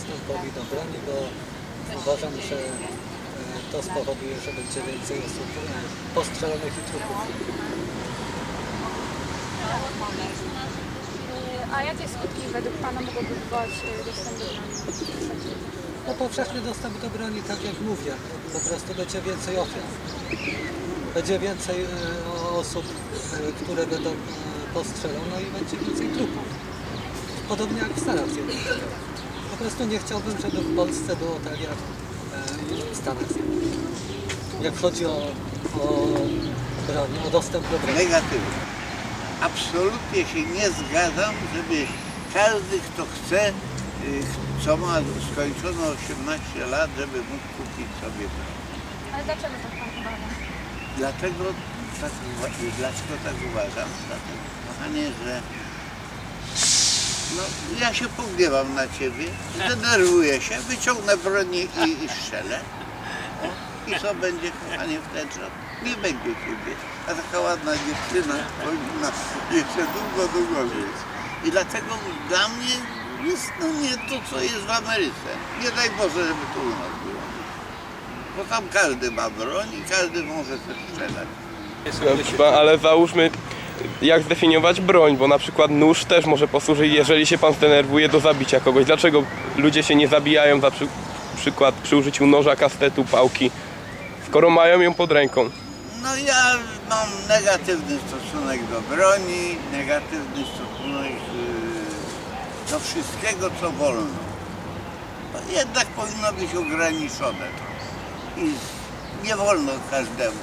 Dostępowi do broni, bo uważam, że e, to spowoduje, że będzie więcej osób e, postrzelonych i trupów. A jakie skutki według Pana mogłoby wywołać dostęp do broni? No powszechny dostęp do broni, tak jak mówię, po prostu będzie więcej ofiar. Będzie więcej e, osób, e, które będą e, postrzelone i będzie więcej trupów. Podobnie jak w Stanach Zjednoczonych. Po prostu nie chciałbym, żeby w Polsce było tak jak e, w Stanach Zjednoczonych. Jak chodzi o, o broń, o dostęp do broni. Negatywnie. Absolutnie się nie zgadzam, żeby każdy, kto chce, y, co ma skończone 18 lat, żeby mógł kupić sobie broń. Ale dlaczego tak Pan uważa? Dlatego tak, dlaczego tak uważam? Dlatego, kochanie, że no, ja się pogniewam na ciebie, zdenerwuję się, wyciągnę broń i, i strzelę. O, I co będzie, kochanie, wtedy? Nie będzie ciebie. A taka ładna dziewczyna powinna jeszcze długo, długo żyć. I dlatego dla mnie jest no nie to, co jest w Ameryce. Nie daj Boże, żeby to u nas było. Bo tam każdy ma broń i każdy może też strzelać. Pana, Ale załóżmy, jak zdefiniować broń, bo na przykład nóż też może posłużyć, jeżeli się pan zdenerwuje do zabicia kogoś. Dlaczego ludzie się nie zabijają za przy, przykład przy użyciu noża, kastetu, pałki, skoro mają ją pod ręką? No ja mam negatywny stosunek do broni, negatywny stosunek y, do wszystkiego, co wolno. To jednak powinno być ograniczone. I nie wolno każdemu,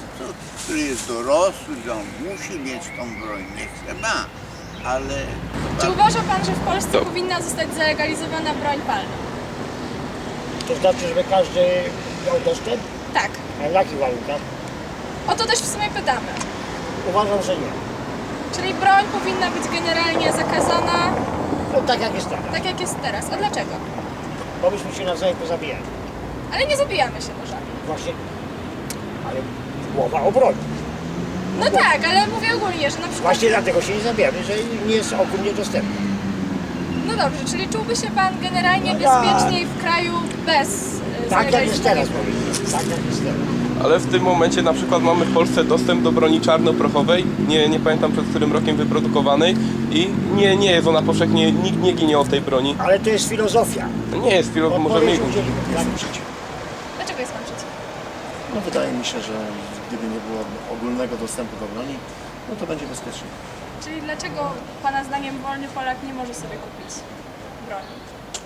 który jest dorosły, że on musi mieć tą broń, niech se ma. Ale Czy uważa Pan, że w Polsce To- powinna zostać zalegalizowana broń palna? To znaczy, żeby każdy miał dostęp? Tak. A w jakich warunkach? O to też w sumie pytamy. Uważam, że nie. Czyli broń powinna być generalnie zakazana, No tak jak jest teraz. tak jak jest teraz. A dlaczego? Bo byśmy się nawzajem pozabijali. Ale nie zabijamy się nożami. Właśnie. Ale mowa o broni. No tak, ale mówię ogólnie, że na przykład... Właśnie dlatego się nie zabijamy, że nie jest ogólnie dostępny. No dobrze, czyli czułby się Pan generalnie No ja- bezpieczniej w kraju bez y, Tak jak jest teraz, powiedzmy. Tak jak jest teraz. Ale w tym momencie na przykład mamy w Polsce dostęp do broni czarnoprochowej, nie, nie pamiętam przed którym rokiem wyprodukowanej i nie, nie jest ona powszechnie, nikt nie ginie od tej broni. Ale to jest filozofia. Nie jest pilot, może Odpowiedź mniej. udzielimy. Jestem przeciw. Dlaczego jest Pan przeciw? No wydaje mi się, że gdyby nie było ogólnego dostępu do broni, no to będzie bezpiecznie. Czyli dlaczego Pana zdaniem wolny Polak nie może sobie kupić broni?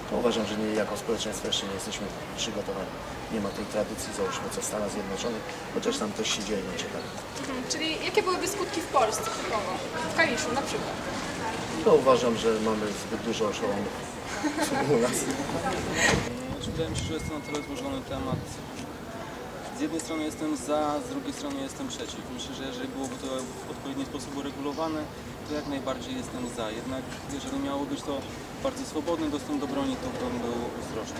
To uważam, że nie, jako społeczeństwo jeszcze nie jesteśmy przygotowani. Nie ma tej tradycji, załóżmy, co w Stanach Zjednoczonych, chociaż tam też się dzieje nieciekawe. Mhm. Czyli jakie byłyby skutki w Polsce typowo? W Kaliszu na przykład. To uważam, że mamy zbyt dużo oszołomów u nas. Wydaje mi się, że jest to na tyle złożony temat. Z jednej strony jestem za, z drugiej strony jestem przeciw. Myślę, że jeżeli byłoby to w odpowiedni sposób uregulowane, to jak najbardziej jestem za. Jednak jeżeli miało być to bardzo swobodny dostęp do broni, to bym był ostrożny.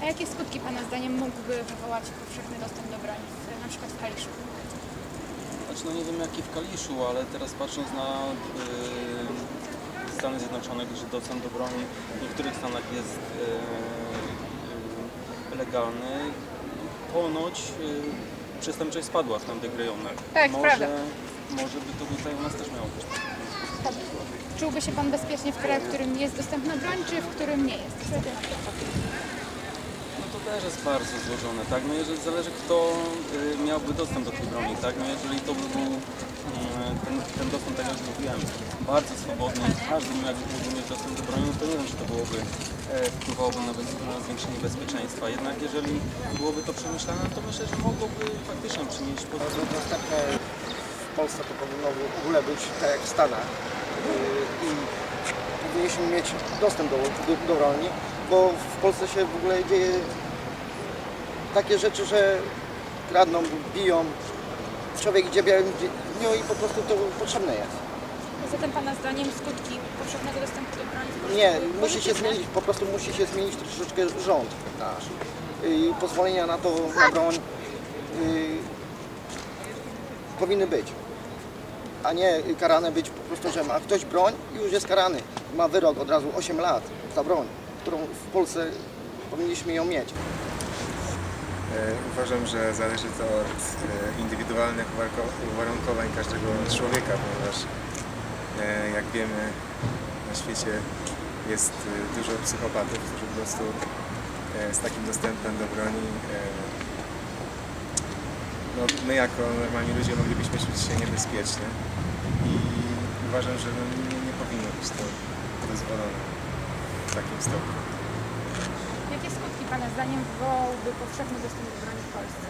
A jakie skutki Pana zdaniem mógłby wywołać powszechny dostęp do broni, na przykład w Kaliszu? Znaczy, no nie wiem jaki w Kaliszu, ale teraz patrząc na yy, Stany Zjednoczone, gdzie dostęp do broni w niektórych stanach jest yy, legalny, ponoć yy, przestępczość spadła w tamtych rejonach. Tak, może, prawda. może by to tutaj u nas też miało być. Czułby się Pan bezpiecznie w kraju, w którym jest dostępna broń, czy w którym nie jest? No też jest bardzo złożone, tak? No jeżeli zależy kto y, miałby dostęp do tej broni, tak? No jeżeli to by był y, ten, ten dostęp, tak jak mówiłem, bardzo swobodny, każdy miał mieć dostęp do broni, no to nie wiem, czy to byłoby e, wpływałoby na, zwiększenie bezpieczeństwa. Jednak jeżeli byłoby to przemyślane, to myślę, że mogłoby faktycznie przynieść pozytywne dostępne w Polsce to powinno w ogóle być tak jak w Stanach Yy, i powinniśmy mieć dostęp do, do, do broni, bo w Polsce się w ogóle dzieje takie rzeczy, że kradną, biją, człowiek idzie białym dniu i po prostu to potrzebne jest. Zatem Pana zdaniem skutki powszechnego dostępu do broni w Polsce Nie, były musi się zmienić, po prostu musi się zmienić troszeczkę rząd nasz i pozwolenia na to, na broń yy, powinny być. a nie karane być po prostu, że ma ktoś broń i już jest karany. Ma wyrok od razu 8 lat za broń, którą w Polsce powinniśmy ją mieć. E, Uważam, że zależy to od e, indywidualnych uwarunkowań każdego człowieka, ponieważ e, jak wiemy na świecie jest dużo psychopatów, którzy po prostu z takim dostępem do broni no, my jako normalni ludzie moglibyśmy czuć się niebezpiecznie i uważam, że no, nie, nie powinno być to dozwolone w takim stopniu. Skutki Pana zdaniem wywołałby powszechny dostęp do broni w Polsce?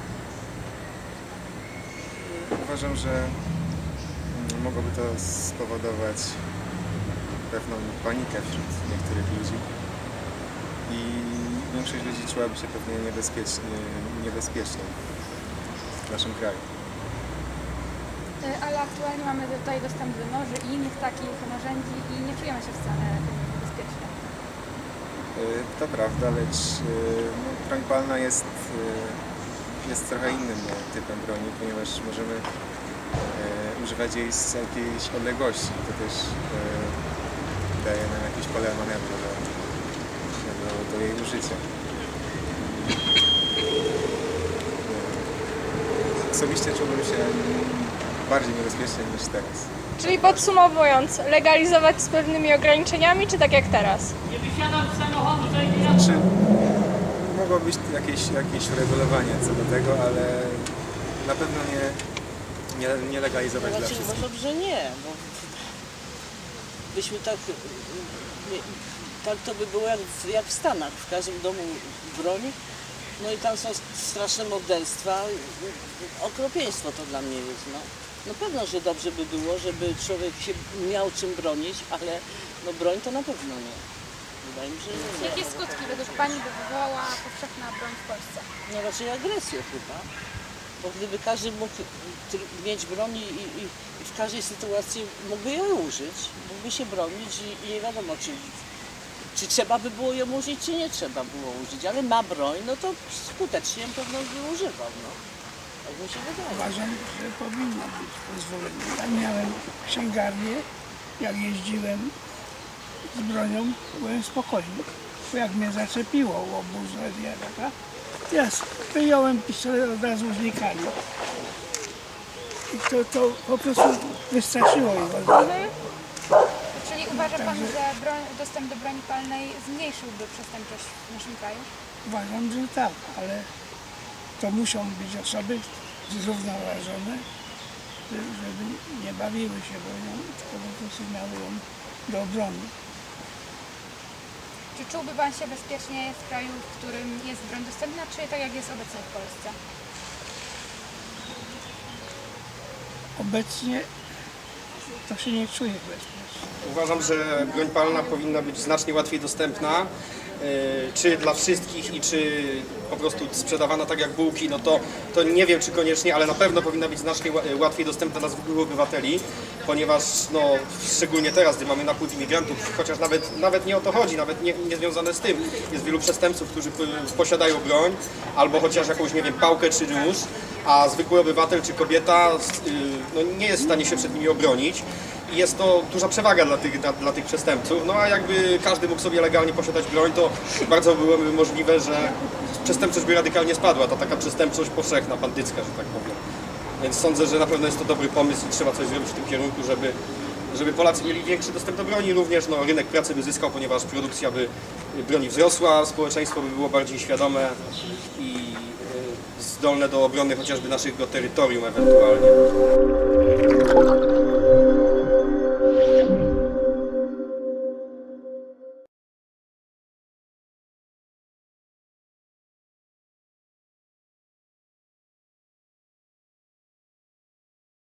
Uważam, że mm, mogłoby to spowodować pewną panikę wśród niektórych ludzi i większość ludzi czułaby się pewnie niebezpiecznie, niebezpiecznie w naszym kraju. E, Ale aktualnie mamy tutaj dostęp do noży i innych takich narzędzi i nie czujemy się wcale To prawda, lecz y, no, broń palna jest, y, jest trochę innym typem broni, ponieważ możemy używać jej z jakiejś odległości. To też daje nam jakieś pole manewru do, do, do jej użycia. Osobiście czułbym się bardziej niebezpiecznie niż teraz. Czyli podsumowując, legalizować z pewnymi ograniczeniami, czy tak jak teraz? Znaczy, mogło być jakieś, jakieś uregulowanie co do tego, ale na pewno nie, nie, nie legalizować dla Znaczy, wszystkich. uważam, że nie, bo byśmy tak, nie, tak to by było jak w, jak w Stanach, w każdym domu broń, no i tam są straszne morderstwa, okropieństwo to dla mnie jest, no. No pewno, że dobrze by było, żeby człowiek się miał czym bronić, ale no broń to na pewno nie. Wydaje mi się, że nie. Jakie skutki według Pani by wywołała powszechna broń w Polsce? No raczej agresję chyba. Bo gdyby każdy mógł mieć broń i, i, i w każdej sytuacji mógłby ją użyć, mógłby się bronić i, i nie wiadomo, czy, czy trzeba by było ją użyć, czy nie trzeba było użyć, ale ma broń, no to skutecznie pewno by używał. No. Mi się wydaje. Uważam, że powinno być pozwolenie. Ja miałem księgarnię, jak jeździłem z bronią, byłem spokojny. Bo jak mnie zaczepiło łobuz radiatora, ja wyjąłem pistolet, od razu znikali. I to, to po prostu wystraszyło ich od razu. Czyli uważa Pan, że broń, dostęp do broni palnej zmniejszyłby przestępczość w naszym kraju? Uważam, że tak, ale to muszą być osoby zrównoważone, żeby nie bawiły się bronią, tylko po prostu miały ją do obrony. Czy czułby Pan się bezpiecznie w kraju, w którym jest broń dostępna, czy tak jak jest obecnie w Polsce? Obecnie to się nie czuje bezpiecznie. Uważam, że broń palna powinna być znacznie łatwiej dostępna, czy dla wszystkich i czy po prostu sprzedawana tak jak bułki, no to, to nie wiem czy koniecznie, ale na pewno powinna być znacznie ła- łatwiej dostępna dla zwykłych obywateli, ponieważ no, szczególnie teraz, gdy mamy napływ imigrantów, chociaż nawet, nawet nie o to chodzi, nawet nie, nie związane z tym, jest wielu przestępców, którzy posiadają broń, albo chociaż jakąś, nie wiem, pałkę czy nóż, a zwykły obywatel czy kobieta y, no, nie jest w stanie się przed nimi obronić. I jest to duża przewaga dla tych, dla, dla tych przestępców. No a jakby każdy mógł sobie legalnie posiadać broń, to bardzo byłoby możliwe, że przestępczość by radykalnie spadła. To taka przestępczość powszechna, bandycka, że tak powiem. Więc sądzę, że na pewno jest to dobry pomysł i trzeba coś zrobić w tym kierunku, żeby, żeby Polacy mieli większy dostęp do broni. Również no, rynek pracy by zyskał, ponieważ produkcja by broni wzrosła, społeczeństwo by było bardziej świadome i y, zdolne do obrony chociażby naszego terytorium ewentualnie.